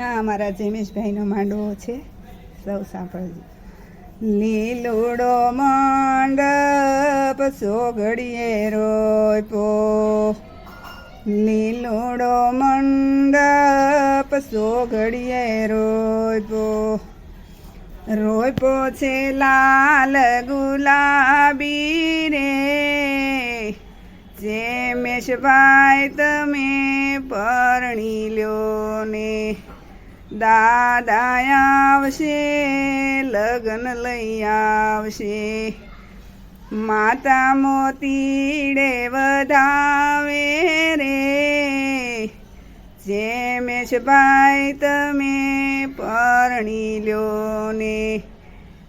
આ અમારા જેમેશભાઈનો માંડવો છે. સૌ સાંભળજો. લીલોડો મંડપ સોગડીએ રોયપો. લીલોડો મંડપ સોગડીએ રોપો રોયપો છે લાલ ગુલાબી રે. જે મેશભાઈ તમે પરણી લ્યો ને. દાદા આવશે, લગ્ન લઈ આવશે. માતા મોતીડે વધાવે રે. જે ભાઈ તમે પરણી લ્યો ને.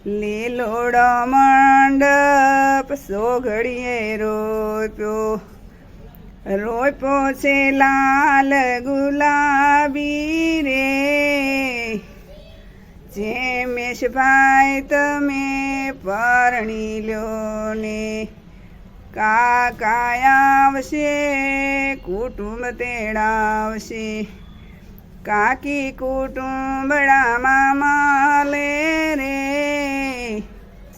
લીલોડો મંડપ સોઘડીએ રોપ્યો. રોપ્યો છે લાલ ગુલાબી રે જે મેશભાઈ તમે પરણી લ્યો ને. કાકા આવશે, કુટુંબ તેડાવશે. કાકી કુટુંબડામાં લે રે.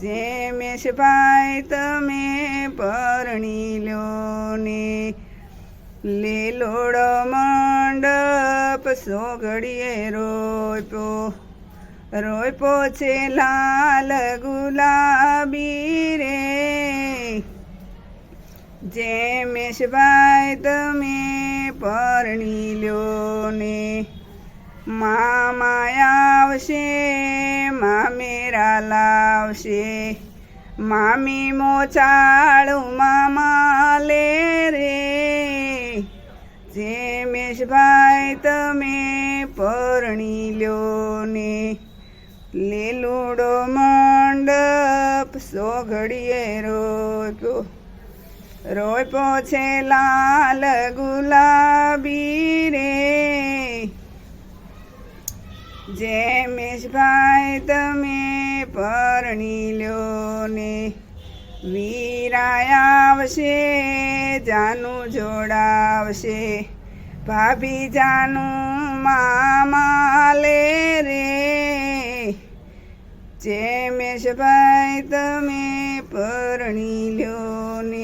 જે મેશભાઈ તમે પરણી લ્યો ને. લીલોડો મંડપ સોગડીએ રોપ્યો. રોપ્યો છે લાલ ગુલાબી રે. જે મેશભાઈ તમે પરણી લ્યો ને. મામા આવશે મામેરા લાવશે. મામી મોચાળું મામા લે રે. જે મેશભાઈ તમે પરણી લ્યો ને. લીલુડો મંડપ સોઘડીએ રોપ્યો. રોપ્યો છે લાલ ગુલાબી રે. જેમિષભાઈ તમે પરણી લ્યો ને વીરાય આવશે, જાનું જોડાવશે. ભાભી જાનું મામા લે રે. જે મેશભાઈ તમે પરણી લ્યો ને,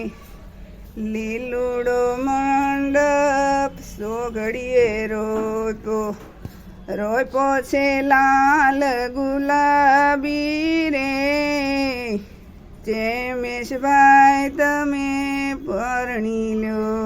લીલુડો મંડપ સોગડીએ રોતો. રોય છે લાલ ગુલાબી રે જે મેશભાઈ તમે પરણી લ્યો.